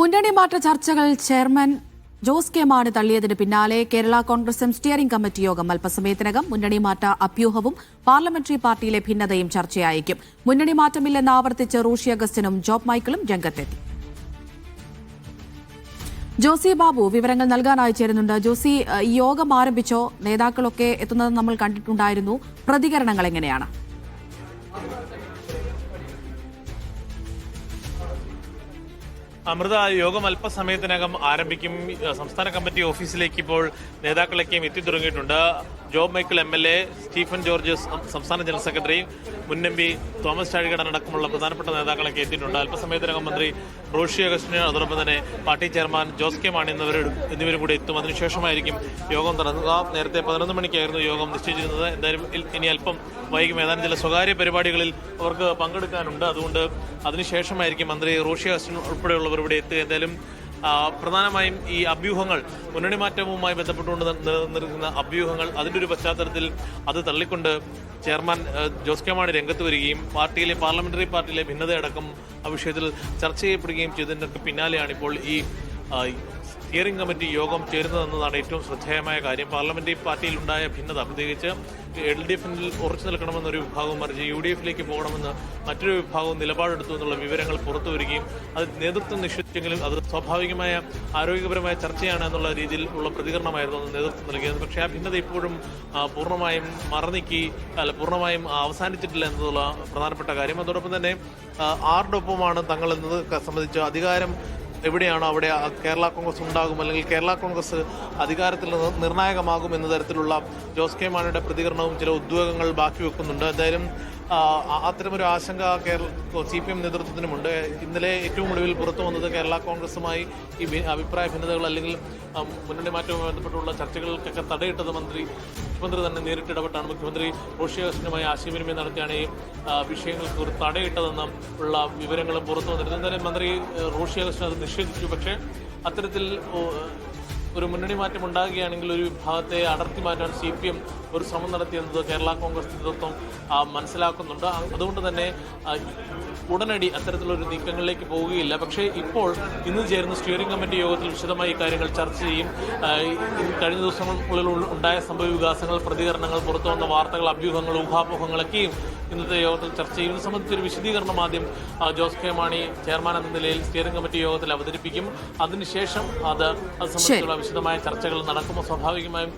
മുന്നണി മാറ്റ ചർച്ചകൾ ചെയർമാൻ ജോസ് കെ മാണി തള്ളിയതിന് പിന്നാലെ കേരള കോൺഗ്രസും സ്റ്റിയറിംഗ് കമ്മിറ്റി യോഗം അല്പസമയത്തിനകം മുന്നണി മാറ്റ അഭ്യൂഹവും പാർലമെന്ററി പാർട്ടിയിലെ ഭിന്നതയും ചർച്ചയായേക്കും. മുന്നണി മാറ്റമില്ലെന്ന് ആവർത്തിച്ച് റൂഷി അഗസ്റ്റിനും ജോബ് മൈക്കിളും രംഗത്തെത്തി. ജോസി ബാബു വിവരങ്ങൾ നൽകാനായി ചേരുന്നുണ്ട്. ജോസി യോഗം ആരംഭിച്ചോ? നേതാക്കളൊക്കെ എത്തുന്നത് നമ്മൾ കണ്ടിട്ടുണ്ടായിരുന്നു. പ്രതികരണങ്ങൾ എങ്ങനെയാണ്? അമൃത യോഗം അല്പസമയത്തിനകം ആരംഭിക്കും. സംസ്ഥാന കമ്മിറ്റി ഓഫീസിലേക്ക് ഇപ്പോൾ നേതാക്കളൊക്കെയും എത്തി തുടങ്ങിയിട്ടുണ്ട്. Job Michael M L A Stephen George സംസ്ഥാന ജനറൽ സെക്രട്ടറി മുൻ എം പി തോമസ് ചാഴികടൻ അടക്കമുള്ള പ്രധാനപ്പെട്ട നേതാക്കളൊക്കെ എത്തിയിട്ടുണ്ട്. അല്പസമയത്തിനകം മന്ത്രി റോഷി അഗസ്റ്റിന് അതോടൊപ്പം തന്നെ party chairman Jose K Mani എന്നിവർ എന്നിവരും കൂടി എത്തും. അതിനുശേഷമായിരിക്കും യോഗം തുടങ്ങുക. നേരത്തെ പതിനൊന്ന് മണിക്കായിരുന്നു യോഗം നിശ്ചയിച്ചിരുന്നത്. എന്തായാലും ഇനി അല്പം വൈകും. ഏതാനും ചില സ്വകാര്യ പരിപാടികളിൽ അവർക്ക് പങ്കെടുക്കാനുണ്ട്. അതുകൊണ്ട് അതിനുശേഷമായിരിക്കും മന്ത്രി റോഷി അഗസ്റ്റിൻ ഉൾപ്പെടെയുള്ളവർ ഇവിടെ എത്തുക. എന്തായാലും പ്രധാനമായും ഈ അഭ്യൂഹങ്ങൾ മുന്നണി മാറ്റവുമായി ബന്ധപ്പെട്ടുകൊണ്ട് നിലനിന്നിരിക്കുന്ന അഭ്യൂഹങ്ങൾ അതിന്റെ ഒരു പശ്ചാത്തലത്തിൽ അത് തള്ളിക്കൊണ്ട് ചെയർമാൻ ജോസ് കെ മാണി രംഗത്ത് വരികയും പാർട്ടിയിലെ പാർലമെന്ററി പാർട്ടിയിലെ ഭിന്നതയടക്കം ആ വിഷയത്തിൽ ചർച്ച ചെയ്യപ്പെടുകയും ചെയ്തതിനൊക്കെ പിന്നാലെയാണ് ഇപ്പോൾ ഈ സ്റ്റിയറിംഗ് കമ്മിറ്റി യോഗം ചേരുന്നതെന്നതാണ് ഏറ്റവും ശ്രദ്ധേയമായ കാര്യം. പാർലമെന്ററി പാർട്ടിയിലുണ്ടായ ഭിന്നത. പ്രത്യേകിച്ച് എൽ ഡി എഫിൽ ഉറച്ചു നിൽക്കണമെന്നൊരു വിഭാഗം മറിച്ച് യു ഡി എഫിലേക്ക് പോകണമെന്ന് മറ്റൊരു വിഭാഗവും നിലപാടെടുത്തു എന്നുള്ള വിവരങ്ങൾ പുറത്തു വരികയും അത് നേതൃത്വം നിശ്ചയിച്ചെങ്കിലും അത് സ്വാഭാവികമായ ആരോഗ്യപരമായ ചർച്ചയാണ് എന്നുള്ള രീതിയിൽ ഉള്ള പ്രതികരണമായിരുന്നു അന്ന് നേതൃത്വം നൽകിയത്. പക്ഷേ ആ ഭിന്നത ഇപ്പോഴും പൂർണമായും മറന്നിക്കി അല്ല പൂർണമായും അവസാനിച്ചിട്ടില്ല എന്നുള്ള പ്രധാനപ്പെട്ട കാര്യം. അതോടൊപ്പം തന്നെ ആരുടെ ഒപ്പമാണ് തങ്ങൾ എന്നത് സംബന്ധിച്ച് അധികാരം എവിടെയാണോ അവിടെ കേരള കോൺഗ്രസ് ഉണ്ടാകും അല്ലെങ്കിൽ കേരള കോൺഗ്രസ് അധികാരത്തിൽ നിർണായകമാകും എന്ന തരത്തിലുള്ള ജോസ് കെ മാണിയുടെ പ്രതികരണവും ചില ഉദ്യോഗങ്ങൾ ബാക്കി വെക്കുന്നുണ്ട്. എന്തായാലും അത്തരമൊരു ആശങ്ക കേരള സി പി എം നേതൃത്വത്തിനുമുണ്ട്. ഇന്നലെ ഏറ്റവും ഒടുവിൽ പുറത്തു വന്നത് കേരള കോൺഗ്രസുമായി ഈ അഭിപ്രായ ഭിന്നതകൾ അല്ലെങ്കിൽ മുന്നണി മാറ്റവുമായി ബന്ധപ്പെട്ടുള്ള ചർച്ചകൾക്കൊക്കെ തടയിട്ടത് മന്ത്രി മുഖ്യമന്ത്രി തന്നെ നേരിട്ട് ഇടപെട്ടാണ്. മുഖ്യമന്ത്രി റോഷി ആശയവിനിമയം നടത്തിയാണ് ഈ വിഷയങ്ങൾക്ക് ഒരു തടയിട്ടതെന്ന് ഉള്ള വിവരങ്ങളും പുറത്തു വന്നിരുന്നു. എന്തായാലും മന്ത്രി റോഷി അത് നിഷേധിച്ചു. പക്ഷേ അത്തരത്തിൽ ഒരു മുന്നണി മാറ്റം ഉണ്ടാകുകയാണെങ്കിൽ ഒരു വിഭാഗത്തെ അടർത്തി മാറ്റാൻ സി പി എം ഒരു ശ്രമം നടത്തിയെന്നത് കേരള കോൺഗ്രസ് നേതൃത്വം മനസ്സിലാക്കുന്നുണ്ട്. അതുകൊണ്ട് തന്നെ ഉടനടി അത്തരത്തിലൊരു നീക്കങ്ങളിലേക്ക് പോവുകയില്ല. പക്ഷേ ഇപ്പോൾ ഇന്ന് ചേരുന്ന സ്റ്റിയറിംഗ് കമ്മിറ്റി യോഗത്തിൽ വിശദമായി കാര്യങ്ങൾ ചർച്ച ചെയ്യും. കഴിഞ്ഞ ദിവസങ്ങളിൽ ഉണ്ടായ സംഭവ വികാസങ്ങൾ പ്രതികരണങ്ങൾ പുറത്തു വന്ന വാർത്തകൾ അഭ്യൂഹങ്ങൾ ഊഹാപോഹങ്ങളൊക്കെയും ഇന്നത്തെ യോഗത്തിൽ ചർച്ച ചെയ്യും. ഇത് സംബന്ധിച്ചൊരു വിശദീകരണം ആദ്യം ജോസ് കെ മാണി ചെയർമാൻ എന്ന നിലയിൽ സ്റ്റിയറിംഗ് കമ്മിറ്റി യോഗത്തിൽ അവതരിപ്പിക്കും. അതിനുശേഷം അത് അത് സംബന്ധിച്ചുള്ള വിശദമായ ചർച്ചകൾ നടക്കുമ്പോൾ സ്വാഭാവികമായും